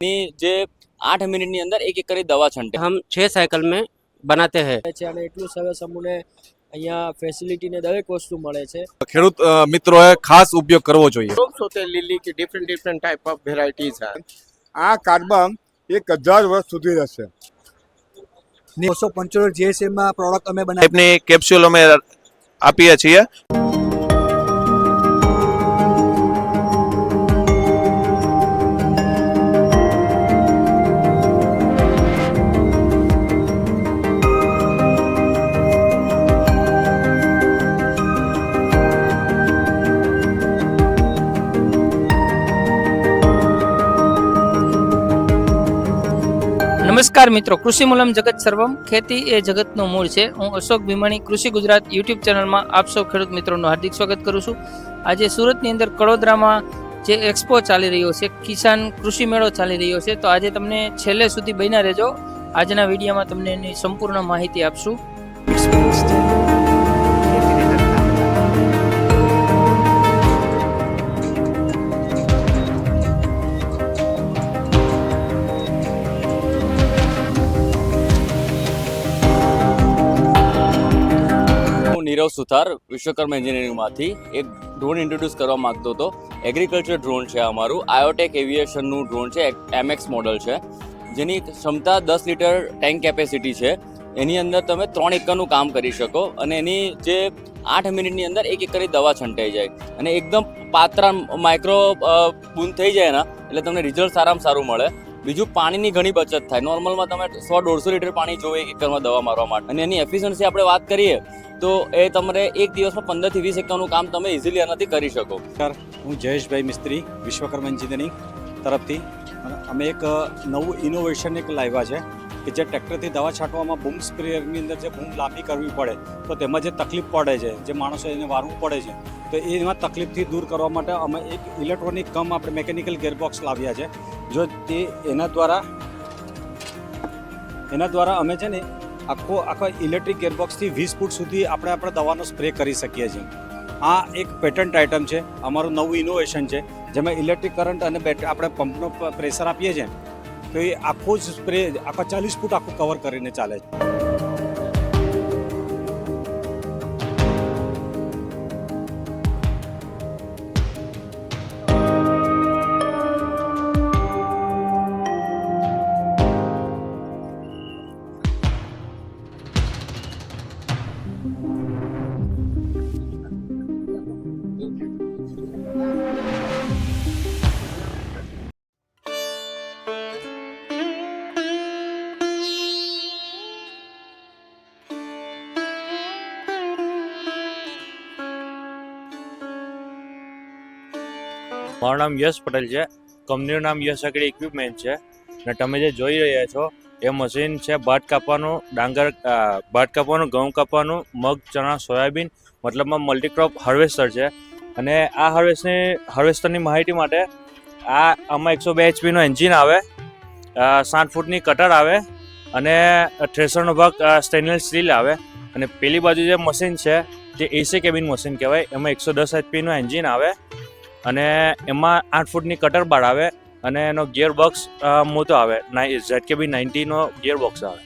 ની જે આઠ મિનિટની અંદર એક એક કરી દવા છંટે हम छः साइकिल में बनाते हैं છે અને એટલું સરસ અમને અહીંયા ફેસિલિટી ને દરેક વસ્તુ મળે છે ખેડૂત અ, મિત્રોએ ખાસ ઉપયોગ કરવો જોઈએ ग्रुप्स होते हैं लिली की different different type of varieties है આ કાર્બન એક હજાર વર્ષ સુધી રહેશે બસો પંચોતેર જીએસએમમાં પ્રોડક્ટ અમે બનાવી ટાઈપની કેપ્સ્યુલ અમે આપીએ છીએ નમસ્કાર મિત્રો, કૃષિ મૂલમ જગત સર્વમ, ખેતી એ જગતનું મૂળ છે. હું અશોક ભીમાણી, કૃષિ ગુજરાત યુટ્યુબ ચેનલમાં આપ સૌ ખેડૂત મિત્રોનું હાર્દિક સ્વાગત કરું છું. આજે સુરતની અંદર કડોદરામાં જે એક્સપો ચાલી રહ્યો છે, કિસાન કૃષિ મેળો ચાલી રહ્યો છે, તો આજે તમને છેલ્લે સુધી બન્યા રહેજો. આજના વિડીયોમાં તમને એની સંપૂર્ણ માહિતી આપશું. હું નીરવ સુથાર વિશ્વકર્મા એન્જિનિયરિંગમાંથી એક ડ્રોન ઇન્ટ્રોડ્યુસ કરવા માંગતો હતો. એગ્રીકલ્ચર ડ્રોન છે અમારું. આયોટેક એવિએશનનું ડ્રોન છે. એમએક્સ મોડલ છે. જેની ક્ષમતા દસ લીટર ટેન્ક કેપેસિટી છે. એની અંદર તમે ત્રણ એકરનું કામ કરી શકો અને એની જે આઠ મિનિટની અંદર એક એકરની દવા છંટાઈ જાય. અને એકદમ પાત્રા માઇક્રો બૂંદ થઈ જાય ને એટલે તમને રિઝલ્ટ સારામાં સારું મળે. બીજું પાણીની ઘણી બચત થાય. નોર્મલમાં તમે સો દોઢસો લીટર પાણી જોઈએ એકરમાં દવા મારવા માટે. અને એની એફિશિયન્સી આપણે વાત કરીએ તો એ તમારે એક દિવસમાં પંદરથી વીસ એકરનું કામ તમે ઇઝીલી એનાથી કરી શકો. હું જયેશભાઈ મિસ્ત્રી, વિશ્વકર્મા એન્જિનિયરિંગ તરફથી. અમે એક નવું ઇનોવેશન એક લાવ્યા છે કે જે ટ્રેક્ટરથી દવા છાંટવામાં બૂમ સ્પ્રેયરની અંદર જે બૂમ લાંબી કરવી પડે, તો તેમાં જે તકલીફ પડે છે, જે માણસો એને વારવું પડે છે, તો એમાં તકલીફથી દૂર કરવા માટે અમે એક ઇલેક્ટ્રોનિક કમ આપણે મેકેનિકલ ગેરબોક્સ લાવ્યા છે. જો તે એના દ્વારા એના દ્વારા અમે છે ને આખો આખો ઇલેક્ટ્રિક ગેરબોક્સથી વીસ ફૂટ સુધી આપણે આપણે દવાનો સ્પ્રે કરી શકીએ છીએ. આ એક પેટન્ટ આઇટમ છે. અમારું નવું ઇનોવેશન છે. જેમાં ઇલેક્ટ્રિક કરંટ અને બેટ આપણે પંપનો પ્રેશર આપીએ છીએ. તો એ આખો જ સ્પ્રે આખા ચાલીસ ફૂટ આખું કવર કરીને ચાલે છે. મારું નામ યશ પટેલ છે. કંપનીનું નામ યશ અકડી ઇક્વિપમેન્ટ છે. અને તમે જે જોઈ રહ્યા છો, એ મશીન છે ભાત કાપવાનું, ડાંગર ભાત કાપવાનું, ઘઉં કાપવાનું, મગ, ચણા, સોયાબીન, મતલબમાં મલ્ટીક્રોપ હાર્વેસ્ટર છે. અને આ હાર્વેસ્ટની હાર્વેસ્ટરની માહિતી માટે આ, આમાં એકસો બે એચપીનું એન્જિન આવે સાત ફૂટની કટર આવે, અને થ્રેસરનો ભાગ સ્ટેનલેસ સ્ટીલ આવે. અને પેલી બાજુ જે મશીન છે, તે એસી કેબિન મશીન કહેવાય. એમાં એકસો દસ એચપીનું એન્જિન આવે. અને એમાં આઠ ફૂટની કટર બાર આવે અને એનો ગિયર બોક્સ મોટો આવે. ઝેડ કે બી નાઇન્ટીનો ગિયર બોક્સ આવે.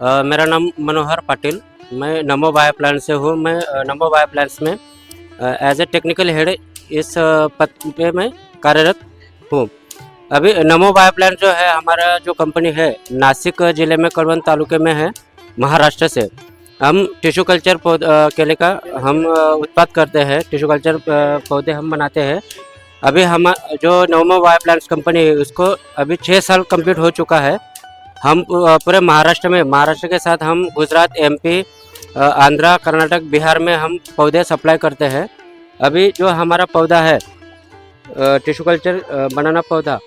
मेरा नाम मनोहर पाटिल। मैं नमो बायो प्लान से हूँ। मैं नमो बायो प्लान्स में एज ए टेक्निकल हेड इस पद पे मैं कार्यरत हूँ। अभी नमो बायो प्लान जो है, हमारा जो कंपनी है, नासिक ज़िले में कड़वन तालुके में है, महाराष्ट्र से। हम टिश्यू कल्चर केले का हम उत्पाद करते हैं। टिश्यू कल्चर पौधे हम बनाते हैं। अभी हम, जो नवमो बायो प्लान्स कंपनी है, उसको अभी छः साल कंप्लीट हो चुका है। हम पूरे महाराष्ट्र में महाराष्ट्र के साथ हम गुजरात एमपी आंध्रा कर्नाटक बिहार में हम पौधे सप्लाई करते हैं। अभी जो हमारा पौधा है टिश्यू कल्चर बनाना पौधा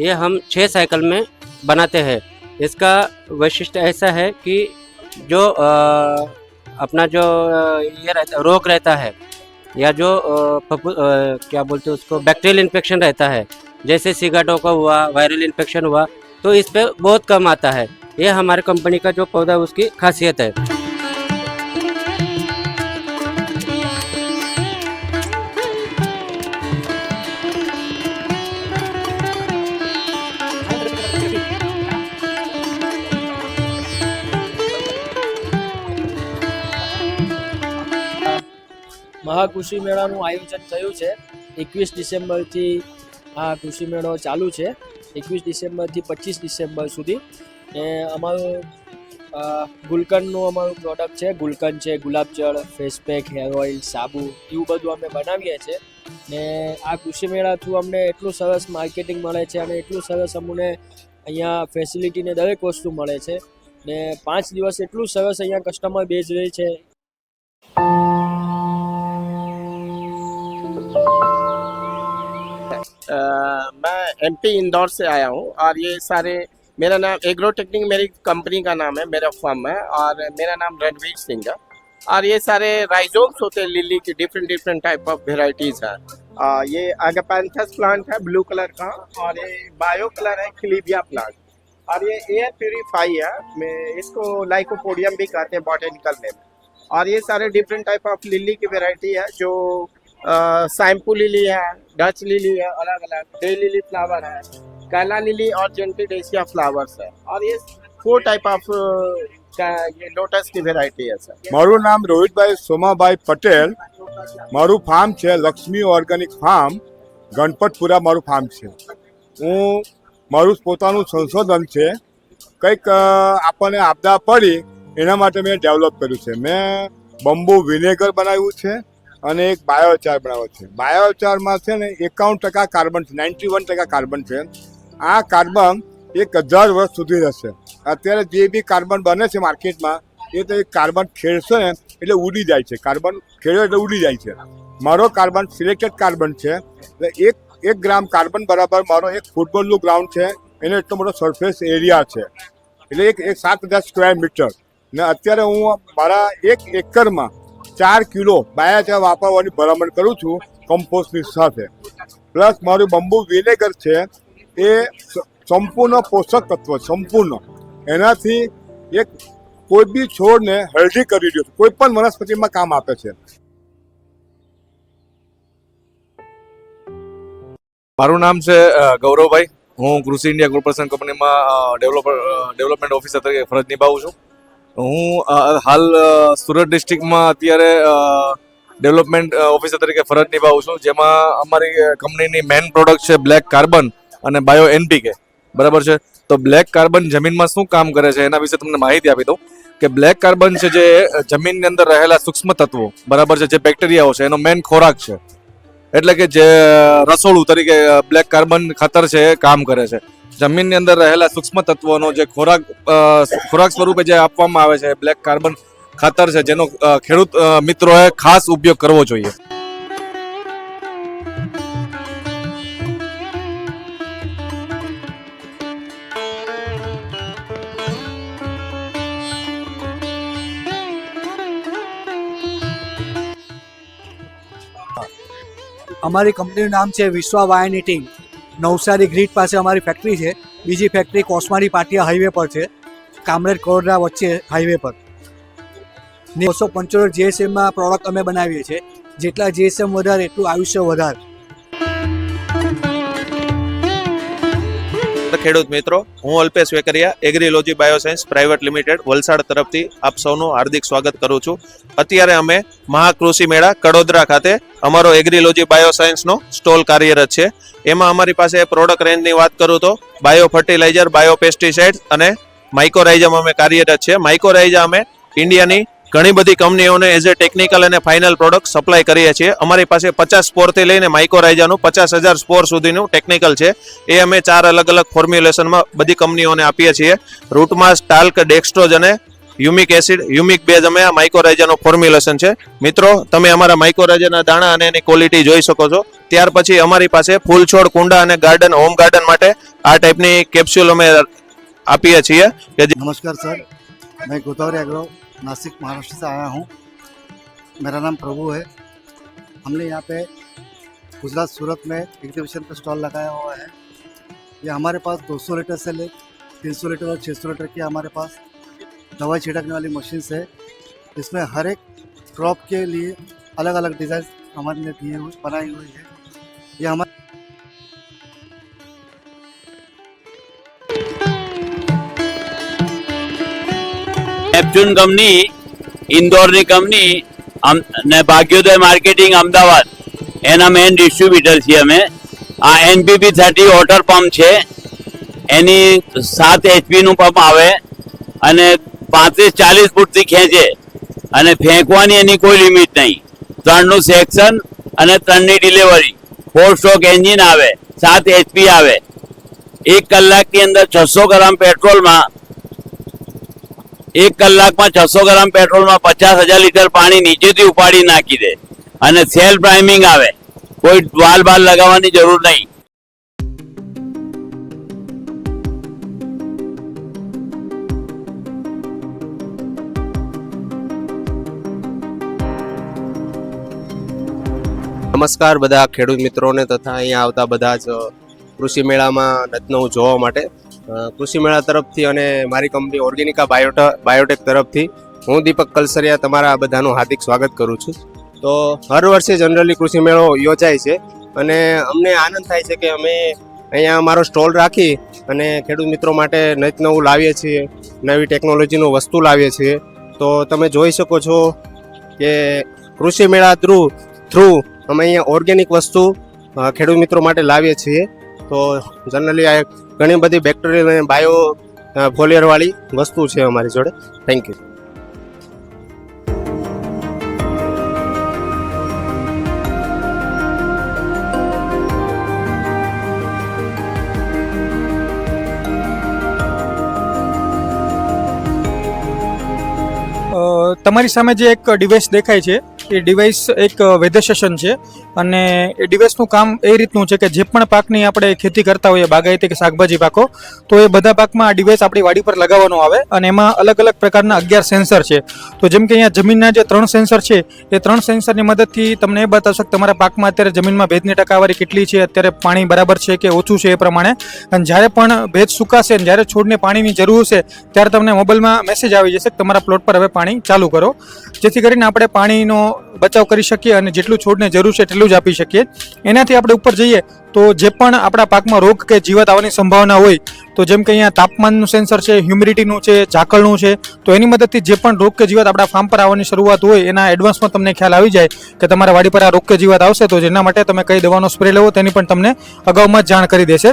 ये हम छः साइकिल में बनाते हैं। इसका वैशिष्ट ऐसा है कि जो अपना जो ये रहता रोग रहता है या जो अ, क्या बोलते हैं उसको बैक्टीरियल इन्फेक्शन रहता है जैसे सिगाटो का हुआ वायरल इन्फेक्शन हुआ तो इस पे बहुत कम आता है ये हमारे कंपनी का जो पौधा है उसकी खासियत है મહાકૃષિ મેળાનું આયોજન થયું છે એકવીસ ડિસેમ્બરથી આ કૃષિ મેળો ચાલુ છે એકવીસ ડિસેમ્બરથી પચીસ ડિસેમ્બર સુધી. ને અમારું ગુલકંદનું અમારું પ્રોડક્ટ છે, ગુલકંદ છે ગુલાબજળ ફેસ પેક હેર ઓઇલ સાબુ, એવું બધું અમે બનાવીએ છીએ. ને આ કૃષિ મેળા થ્રુ અમને એટલું સરસ માર્કેટિંગ મળે છે અને એટલું સરસ અમને અહીંયા ફેસિલિટીને દરેક વસ્તુ મળે છે. ને પાંચ દિવસ એટલું સરસ અહીંયા કસ્ટમર બેઝ રહે છે. मैं एमपी इंदौर से आया हूँ और ये सारे मेरा नाम एग्रो टेक्निक मेरी कंपनी का नाम है मेरा फर्म है और मेरा नाम रणवीर सिंह है और ये सारे राइजोम्स होते हैं लिली की different different type of varieties है। अ, ये आगापैंथस प्लांट है ब्लू कलर का और ये बायो कलर है क्लीबिया प्लांट और ये एयर प्योरीफाई है मैं इसको लाइकोपोडियम भी कहते हैं बॉटेनिकल नेम और ये सारे डिफरेंट टाइप ऑफ़ लिली की वेराइटी है जो सैम्पू लिली है डच लिली है अलग अलग डे लिली फ्लावर है कैला लिली और जेंटिडेसिया फ्लावर्स है और ये फोर टाइप ऑफ ये लोटस की वेराइटी है सर મારું નામ રોહિતભાઈ સોમાભાઈ પટેલ મારું ફાર્મ છે લક્ષ્મી ઓર્ગેનિક ફાર્મ ગણપતપુરા મારું ફાર્મ છે હું મારું પોતાનું સંશોધન છે કંઈક અ, આપણને આપદા પડી એના માટે મેં ડેવલપ કર્યું છે મેં બંબુ વિનેગર બનાવ્યું છે અને એક બાયોચાર બનાવે છે. બાયોચારમાં છે ને એકાવન ટકા કાર્બન છે નાઇન્ટી વન ટકા કાર્બન છે. આ કાર્બન એક હજાર વર્ષ સુધી રહેશે. અત્યારે જે બી કાર્બન બને છે માર્કેટમાં, એ તો એક કાર્બન ખેડશે ને એટલે ઉડી જાય છે. કાર્બન ખેડ્યો એટલે ઉડી જાય છે. મારો કાર્બન સિલેક્ટેડ કાર્બન છે. એટલે એક એક ગ્રામ કાર્બન બરાબર મારો એક ફૂટબોલનું ગ્રાઉન્ડ છે. એનો એટલો મોટો સરફેસ એરિયા છે. એટલે એક એક સાત હજાર સ્ક્વેર મીટર ને અત્યારે હું મારા એક એકરમાં ચાર કિલો બાયાચા વાપરવાની ભલામણ કરું છું કમ્પોસ્ટની સાથે. પ્લસ મારું બંબુ વિનેગર છે, એ સંપૂર્ણ પોષક તત્વ, સંપૂર્ણ. એનાથી એક કોઈ બી છોડને હેલ્ધી કરી દો, કોઈ પણ વનસ્પતિમાં કામ આપે છે. મારું નામ છે ગૌરવભાઈ. હું કૃષિ ઇન્ડિયા કોર્પોરેશન કંપનીમાં ડેવલપર ડેવલપમેન્ટ ઓફિસર તરીકે ફરજ નિભાવું છું. હું હાલ સુરત ડિસ્ટ્રિક્ટમાં અત્યારે ડેવલપમેન્ટ ઓફિસર તરીકે ફરજ નિભાવું છું. જેમાં અમારી કંપનીની મેઇન પ્રોડક્ટ છે બ્લેક કાર્બન અને બાયો એનપીકે બરાબર છે? તો બ્લેક કાર્બન જમીનમાં શું કામ કરે છે એના વિશે તમને માહિતી આપી દઉં કે બ્લેક કાર્બન છે જે જમીનની અંદર રહેલા સૂક્ષ્મ તત્વો, બરાબર છે? જે બેક્ટેરિયાઓ છે, એનો મેઇન ખોરાક છે. એટલે કે જે રસોડું તરીકે બ્લેક કાર્બન ખાતર છે એ કામ કરે છે. જમીનની અંદર રહેલા સૂક્ષ્મ તત્વોનો જે ખોરાક ખોરાક સ્વરૂપે જે આપવામાં આવે છે, બ્લેક કાર્બન ખાતર છે, જેનો ખેડૂત મિત્રોએ ખાસ ઉપયોગ કરવો જોઈએ. અમારી કંપનીનું નામ છે વિશ્વા વાયની ઇટિંગ નવસારી ગ્રીડ પાસે અમારી ફેક્ટરી છે. બીજી ફેક્ટરી કોસમારી પાટિયા હાઈવે પર છે. કામરેજ કરોડરા વચ્ચે હાઈવે પર. ને બસો પંચોતેર જીએસએમમાં પ્રોડક્ટ અમે બનાવીએ છીએ. જેટલા જીએસએમ વધારે, એટલું આયુષ્ય વધારે. ખેડૂત મિત્રો, હું Alpesh Vekaria Agrilogy bioscience private limited Valsad તરફથી આપ સૌનું હાર્દિક સ્વાગત કરું છું. અત્યારે અમે મહાકૃષિ મેળા કડોદરા ખાતે અમારો એગ્રીલોજી બાયોસાયન્સનો સ્ટોલ કાર્યરત છે. એમાં અમારી પાસે પ્રોડક્ટ રેન્જની વાત કરું તો બાયો ફર્ટિલાઇઝર બાયો પેસ્ટિસાઇડ અને માઇકોરાઇઝમ અમે કાર્યરત છે. માઇકોરાઇઝા અમે ઇન્ડિયાની ઘણી બધી કંપનીઓને એઝ એ ટેકનિકલ અને ફાઇનલ પ્રોડક્ટ સપ્લાય કરીએ છીએ. અમારી પાસે પચાસ સ્પોરથી લઈને માઇકોરાઇઝાનું પચાસ હજાર સ્પોર સુધીનું ટેકનિકલ છે. એ અમે ચાર અલગ અલગ ફોર્મ્યુલેશનમાં બધી કંપનીઓને આપીએ છીએ. રૂટમાં સ્ટાલ્ક ડેક્સ્ટ્રોજ અને યુમિક એસિડ યુમિક બેઝ અમે આ માઇકોરાઇઝાનું ફોર્મ્યુલેશન છે. મિત્રો, તમે અમારા માઇકોરાઇઝાના દાણા અને એની ક્વોલિટી જોઈ શકો છો. ત્યાર પછી અમારી પાસે ફૂલ છોડ, કુંડા અને ગાર્ડન હોમ ગાર્ડન માટે આ ટાઈપની કેપ્સ્યુલ અમે આપીએ છીએ. નમસ્કાર, સર. મેં કોતવરી એગ્રો नासिक महाराष्ट्र से आया हूँ। मेरा नाम प्रभु है। हमने यहाँ पे गुजरात सूरत में एग्जीबिशन का स्टॉल लगाया हुआ है। ये हमारे पास 200 लीटर से ले 300 लीटर और 600 लीटर की हमारे पास दवाई छिड़कने वाली मशीन है। इसमें हर एक क्रॉप के लिए अलग अलग डिज़ाइन हमारे लिए दिए हुए, बनाई हुई है। ये हमारे નેપચ્યુન કંપની, ઇન્દોરની કંપની ને ભાગ્યોદય માર્કેટિંગ અમદાવાદ. એના મેઇન ડિસ્ટ્રીબ્યુટર છીએ અમે. આ એનપીપી થર્ટી વોટર પંપ છે. એની સાત એચપીનું પંપ આવે અને પાંત્રીસ ચાલીસ ફૂટથી ખેંચે. અને ફેંકવાની એની કોઈ લિમિટ નહીં. ત્રણનું સેક્શન અને ત્રણની ડિલિવરી ફોર સ્ટ્રોક એન્જિન આવે. સાત એચપી આવે. એક કલાકની અંદર છસો ગ્રામ પેટ્રોલમાં એક કલાકમાં છસો ગ્રામ પેટ્રોલમાં પચાસ હજાર લીટર પાણી નીચેથી ઉપાડી નાખી દે અને સેલ્ફ પ્રાઇમિંગ આવે. કોઈ વાલ બાલ લગાવવાની જરૂર નહીં. નમસ્કાર બધા ખેડૂત મિત્રોને તથા અહીંયા આવતા બધા જ કૃષિ મેળામાં નતનવું જોવા માટે. કૃષિ મેળા તરફથી અને મારી કંપની ઓર્ગેનિકા બાયોટા, બાયોટેક તરફથી હું દીપક કલસરિયા તમારા બધાનું હાર્દિક સ્વાગત કરું છું. તો હર વર્ષે જનરલી કૃષિ મેળો યોજાય છે અને અમને આનંદ થાય છે કે અમે અહીંયા અમારો સ્ટોલ રાખી અને ખેડૂત મિત્રો માટે નત નવું લાવીએ છીએ, નવી ટેકનોલોજીનું વસ્તુ લાવીએ છીએ. તો તમે જોઈ શકો છો કે કૃષિ મેળા થ્રુ થ્રુ અમે અહીંયા ઓર્ગેનિક વસ્તુ ખેડૂત મિત્રો માટે લાવીએ છીએ. તો જનરલી આ ઘણી બધી બેક્ટેરિયલ અને બાયો ફોલિયરવાળી વસ્તુ છે અમારી જોડે. થેન્ક યુ તમારી સામે જે એક ડિવાઇસ દેખાય છે એ ડિવાઇસ એક વેધર સ્ટેશન છે. અને એ ડિવાઇસનું કામ એ રીતનું છે કે જે પણ પાકની આપણે ખેતી કરતા હોઈએ, બાગાયતી કે શાકભાજી પાકો, તો એ બધા પાકમાં આ ડિવાઇસ આપણી વાડી પર લગાવવાનું આવે અને એમાં અલગ અલગ પ્રકારના અગિયાર સેન્સર છે. તો જેમ કે અહીંયા જમીનના જે ત્રણ સેન્સર છે, એ ત્રણ સેન્સરની મદદથી તમને એ બતાવશે કે તમારા પાકમાં અત્યારે જમીનમાં ભેજની ટકાવારી કેટલી છે, અત્યારે પાણી બરાબર છે કે ઓછું છે એ પ્રમાણે. અને જ્યારે પણ ભેજ સુકાશે અને જ્યારે છોડને પાણીની જરૂર છે ત્યારે તમને મોબાઈલમાં મેસેજ આવી જશે કે તમારા પ્લોટ પર હવે પાણી ચાલુ કરો. જેથી કરીને આપણે પાણીનો બચાવ કરી શકીએ અને જેટલું છોડને જરૂર છે એટલું જ આપી શકીએ. એનાથી આપણે ઉપર જઈએ તો જે પણ આપણા પાકમાં રોગ કે જીવાત આવવાની સંભાવના હોય, તો જેમ કે અહીંયા તાપમાનનું સેન્સર છે, હ્યુમિડિટીનું છે, ઝાકળનું છે, તો એની મદદથી જે પણ રોગ કે જીવાત આપણા ફાર્મ પર આવવાની શરૂઆત હોય, એના એડવાન્સમાં તમને ખ્યાલ આવી જાય કે તમારા વાડી પર આ રોગ કે જીવાત આવશે, તો જેના માટે તમે કઈ દવાનો સ્પ્રે લેવો તેની પણ તમને અગાઉમાં જ જાણ કરી દેશે.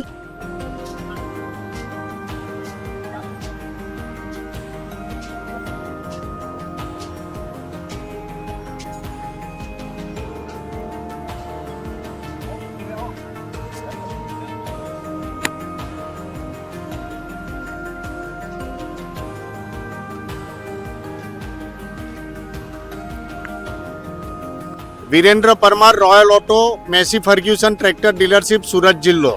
Virendra Parmar royal auto Massey Ferguson tractor dealership Surat જિલ્લો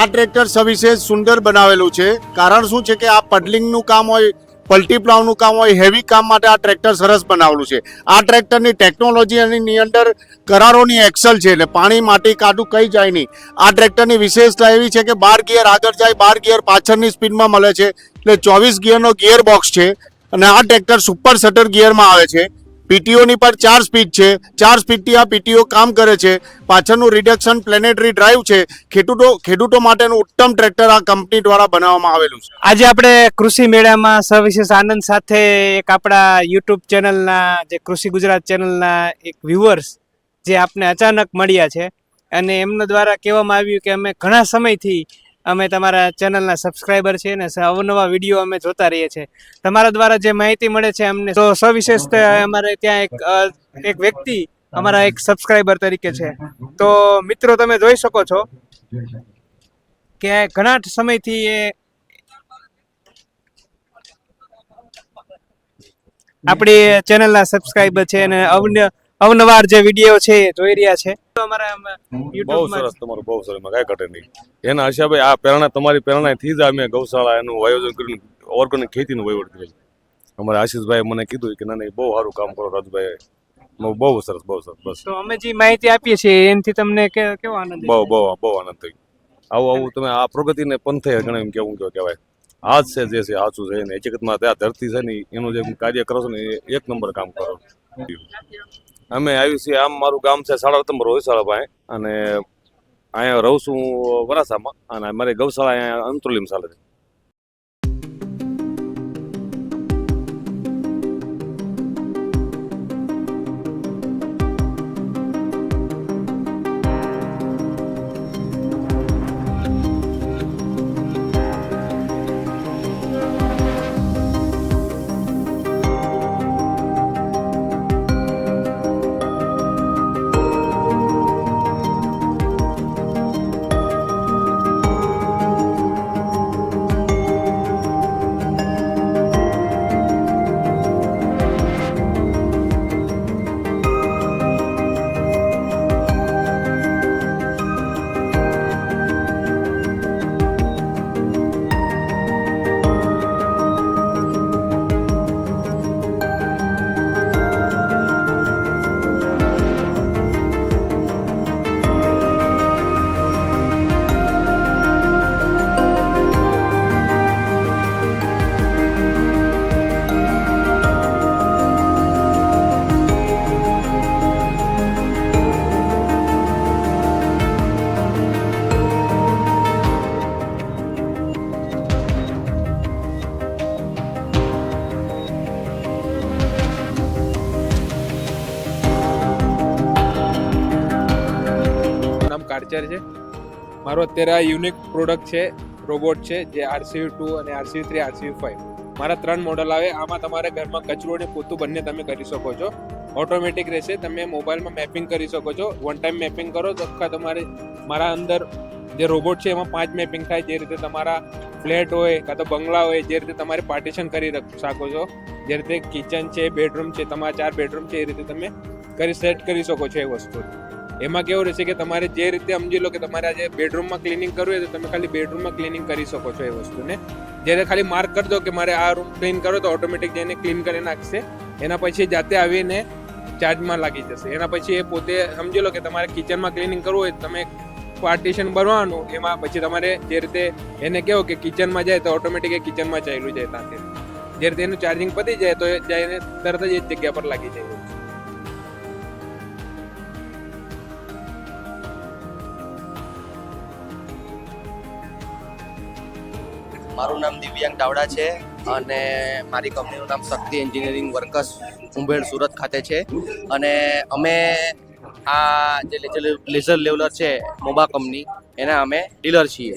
આ ટ્રેક્ટર સવિશેષ સુંદર બનાવેલું છે. કારણ શું છે કે આ પડલિંગનું કામ હોય પલ્ટીપ્લાવનું કામ હોય હેવી કામ માટે આ ટ્રેક્ટર સરસ બનાવેલું છે. આ ટ્રેક્ટરની ટેકનોલોજી એની અંદર કરારોની એક્સલ છે એટલે પાણી, માટી કાઢું કંઈ જાય નહીં. આ ટ્રેક્ટરની વિશેષતા એવી છે કે બાર ગિયર આગળ જાય, બાર ગિયર પાછળની સ્પીડમાં મળે છે. એટલે ચોવીસ ગિયરનો ગિયર બોક્સ છે અને આ ટ્રેક્ટર સુપર શટર ગિયરમાં આવે છે. પીટીઓની પર ચાર સ્પીડ છે. ચાર સ્પીડથી આ પીટીઓ કામ કરે છે. પાછળનું રિડક્શન પ્લેનેટરી ડ્રાઈવ છે. ખેડૂતો ખેડૂતો માટેનું ઉત્તમ ટ્રેક્ટર આ કંપની દ્વારા બનાવવામાં આવેલું છે. આજે આપણે કૃષિ મેળામાં સવિશેષ આનંદ સાથે એક આપણા યુટ્યુબ ચેનલના જે કૃષિ ગુજરાત ચેનલના એક વ્યુઅર્સ જે આપને અચાનક મળ્યા છે. અને એમના દ્વારા કહેવામાં આવ્યું કે અમે ઘણા સમયથી અમે તમારા ચેનલના સબસ્ક્રાઈબર છે ને અવનવા વીડિયો અમે જોતા રહીએ છીએ. તમારા દ્વારા જે માહિતી મળે છે અમને તો સવિશેષ અમારે ત્યાં એક એક વ્યક્તિ અમારા એક સબસ્ક્રાઈબર તરીકે છે. તો મિત્રો તમે જોઈ શકો છો કે ઘણા સમયથી એ આપણી ચેનલના સબસ્ક્રાઈબર છે અને અવન અવનવાર જે વીડિયો છે જોઈ રહ્યા છે. અમારા બહુ સરસ તમારું બહુ સરસ. કઈ ઘટે નહીં. એના હિસાબે આ પ્રેરણા તમારી પ્રેરણાથી જ અમે ગૌશાળા એનું આયોજન કરીને ઓર્ગેનિક ખેતીનું વહીવટ કરેલું અમારા આશીષભાઈ મને કીધું કે ના નહીં બહુ સારું કામ કરો રાજભાઈ બહુ સરસ બહુ સરસ બસ. તો અમે જે માહિતી આપીએ છીએ એનાથી તમને કેવો આનંદ બહુ બહુ બહુ આનંદ થઈ આવું આવું તમે આ પ્રગતિને પંથે ગણે એમ કેવું કેવું કહેવાય. આ જ છે જે છે સાચું છે ને હકીકતમાં ત્યાં ધરતી છે ને એનું જે કાર્ય કરો છો ને એ એક નંબર કામ કરો. અમે આવી છીએ. આમ મારું ગામ છે નંબર હોયસાળા પાસે. અને અહીંયા રહું છું વરાસામાં અને મારી ગૌશાળા અહીંયા અંતરુલીમ ચાલે છે. મારો અત્યારે આ યુનિક પ્રોડક્ટ છે રોબોટ છે, જે આરસીયુ ટુ અને આરસીયુ થ્રી આરસીવી ફાઈવ મારા ત્રણ મોડલ આવે, આમાં તમારે ઘરમાં કચરો અને પોતું બંને તમે કરી શકો છો. ઓટોમેટિક રહેશે, તમે મોબાઈલમાં મેપિંગ કરી શકો છો. વન ટાઈમ મેપિંગ કરો, તો આખા તમારે, મારા અંદર જે રોબોટ છે, એમાં પાંચ મેપિંગ થાય, જે રીતે તમારા ફ્લેટ હોય, કાં તો બંગલા હોય, જે રીતે તમારે પાર્ટીશન કરી શકો છો. જે રીતે કિચન છે બેડરૂમ છે, તમારા ચાર બેડરૂમ છે, એ રીતે તમે કરી સેટ કરી શકો છો એ વસ્તુ. એમાં કેવું રહેશે કે તમારે જે રીતે સમજી લો કે તમારે આજે બેડરૂમમાં ક્લિનિંગ કરવું હોય તો તમે ખાલી બેડરૂમમાં ક્લિનિંગ કરી શકો છો એ વસ્તુને. જ્યારે ખાલી માર્ક કરી દો કે મારે આ રૂમ ક્લીન કરો તો ઓટોમેટિક જઈને ક્લીન કરી નાખશે, એના પછી જાતે આવીને ચાર્જમાં લાગી જશે. એના પછી એ પોતે સમજી લો કે તમારે કિચનમાં ક્લિનિંગ કરવું હોય તમે પાર્ટીશન ભરવાનું, એમાં પછી તમારે જે રીતે એને કહો કે કિચનમાં જાય તો ઓટોમેટિક એ કિચનમાં ચાલ્યું જાય ત્યાંથી જે રીતે એનું ચાર્જિંગ પતી જાય તો જઈને તરત જ એ જગ્યા પર લાગી જાય. મારું નામ દિવ્યાંગ ટાવડા છે અને મારી કંપનીનું નામ શક્તિ એન્જિનિયરિંગ વર્કર્સ ઉંબેડ સુરત ખાતે છે. અને અમે આ જે લેઝર લેવલર છે મોબા કંપની, એના અમે ડીલર છીએ.